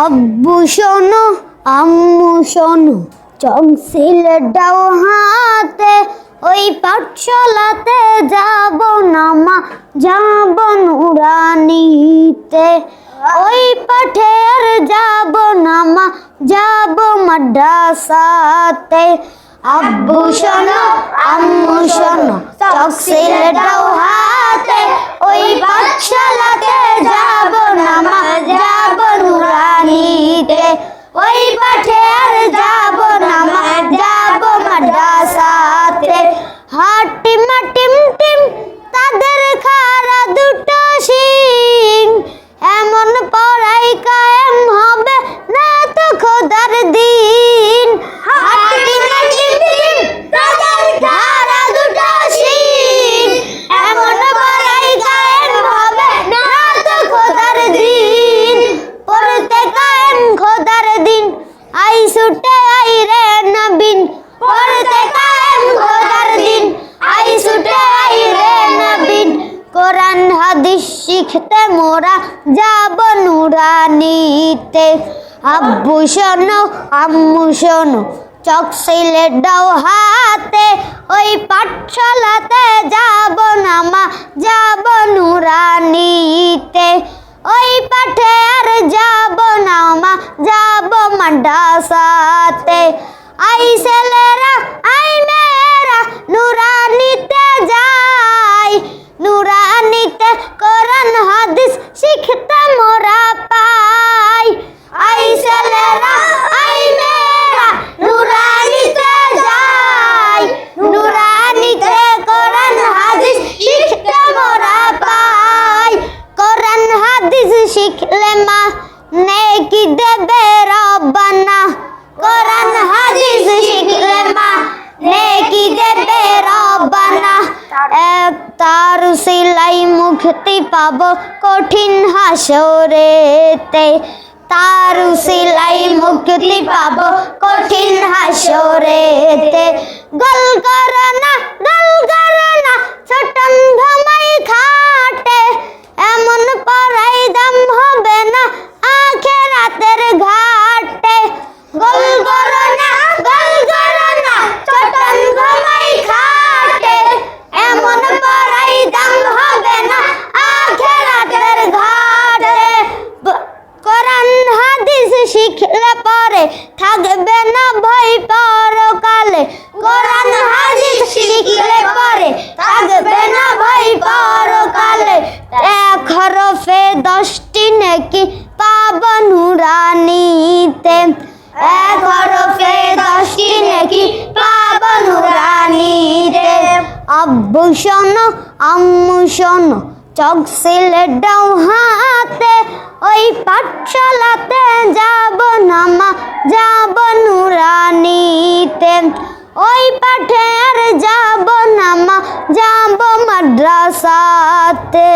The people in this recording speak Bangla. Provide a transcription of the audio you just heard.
আব্বু শোনো, আম্মু শোনো চক সিলেটাও হাতে, ওই পাঠশালাতে যাব না মা, যাব নুরানিতে। ওই পাঠে আর যাব না মা, যাব মাদ্রাসাতে। আব্বু শোনো, আম্মু শোনো চক হাতে, ওই হাদিস মোরা যাব নুরানিতে। আব্বু শোনো, আম্মু শোনো, চক হাতে, ওই পাঠশালাতে যাব না মা, যাব নুরানিতে। ওই পাঠে আর যাব না মা, যাব মাদ্রাসাতে। আই ছেলেরা নেকি দেবে রব্বানা? কোরআন, হাদিস শিখলে মা। নেকি দেবে রব্বানা। এক তার সিলাই মুক্তি পাব কঠিন হাসরেতে। তার সিলাই মুক্তি পাব কঠিন হাসরেতে। গল করনা ছোটন ঘমাই খাটে এমন পরাই দাম হবে না আখেরাতের ঘাটে গল করনা গল করনা ছোটন ঘমাই খাটে এমন পরাই দাম হবে না আখেরাতের ঘাটে ব- কোরআন হাদিস শিখলে পরে থাকবে না ভয় পরকালে কোরআন হাদিস শিখলে পরে থাকবে না ভয় পরকালে এক হরফে দশটি নাকি পাব নুরানিতে এক হরফে দশটি নাকি পাব নুরানিতে আব্বু শোনো, আম্মু শোনো, চক সিলেটাও হাতে ওই পাঠশালাতে যাব না মা, যাব নুরানিতে ওই পাঠে আর যাব না মা, যাব মাদ্রাসাতে।